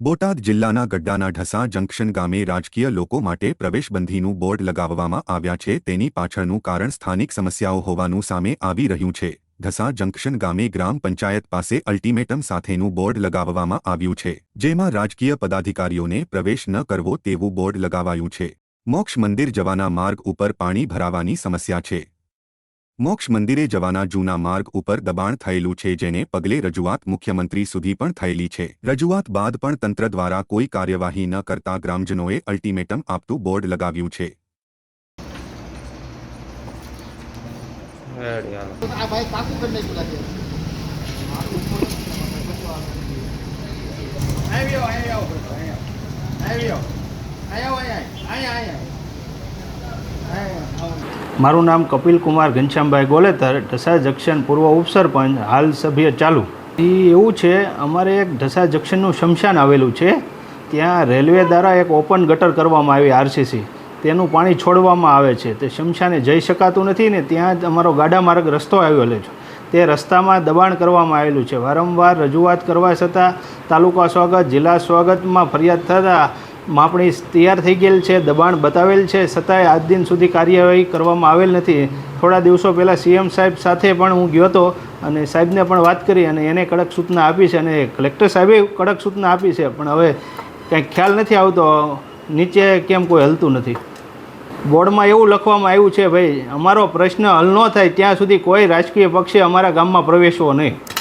બોટાદ જિલ્લાના ગડ્ડાના ઢસા જંકશન ગામે રાજકીય લોકો માટે પ્રવેશબંધીનું બોર્ડ લગાવવામાં આવ્યા છે. તેની પાછળનું કારણ સ્થાનિક સમસ્યાઓ હોવાનું સામે આવી રહ્યું છે. ઢસા જંકશન ગામે ગ્રામ પંચાયત પાસે અલ્ટિમેટમ સાથેનું બોર્ડ લગાવવામાં આવ્યું છે, જેમાં રાજકીય પદાધિકારીઓને પ્રવેશ ન કરવો તેવું બોર્ડ લગાવાયું છે. મોક્ષ મંદિર જવાના માર્ગ ઉપર પાણી ભરાવાની સમસ્યા છે. મોક્ષ મંદિરે જવાના જૂના માર્ગ ઉપર દબાણ થયેલું છે જેને પગલે રજૂઆત મુખ્યમંત્રી સુધી પણ થયેલી છે. રજૂઆત બાદ પણ તંત્ર દ્વારા કોઈ કાર્યવાહી ન કરતા ગ્રામજનોએ અલ્ટિમેટમ આપતું બોર્ડ લગાવ્યું છે. આવ્યો આવ્યો આવ્યો આવ્યો આવ્યો આવ્યો આવ્યો મારું નામ કપિલ કુમાર ઘનશ્યામભાઈ ગોલેતર, ઢસા જંક્શન પૂર્વ ઉપસરપંચ હાલ સભ્ય ચાલુ. એ એવું છે, અમારે એક ઢસા જંકશનનું શમશાન આવેલું છે. ત્યાં રેલવે દ્વારા એક ઓપન ગટર કરવામાં આવી, આરસીસી. તેનું પાણી છોડવામાં આવે છે. તે શમશાને જઈ શકાતું નથી ને ત્યાં જ અમારો ગાડા માર્ગ રસ્તો આવેલો છે. તે રસ્તામાં દબાણ કરવામાં આવેલું છે. વારંવાર રજૂઆત કરવા છતાં તાલુકા સ્વાગત, જિલ્લા સ્વાગતમાં ફરિયાદ થતાં માપણી તૈયાર થઈ ગયેલ છે, દબાણ બતાવેલ છે, છતાંય આજ દિન સુધી કાર્યવાહી કરવામાં આવેલ નથી. થોડા દિવસો પહેલાં સીએમ સાહેબ સાથે પણ હું ગયો હતો અને સાહેબને પણ વાત કરી અને એને કડક સૂચના આપી છે અને કલેક્ટર સાહેબે કડક સૂચના આપી છે, પણ હવે કંઈક ખ્યાલ નથી આવતો, નીચે કેમ કોઈ હલતું નથી. બોર્ડમાં એવું લખવામાં આવ્યું છે, ભાઈ, અમારો પ્રશ્ન હલ ન થાય, ત્યાં સુધી કોઈ રાજકીય પક્ષે અમારા ગામમાં પ્રવેશવો નહીં.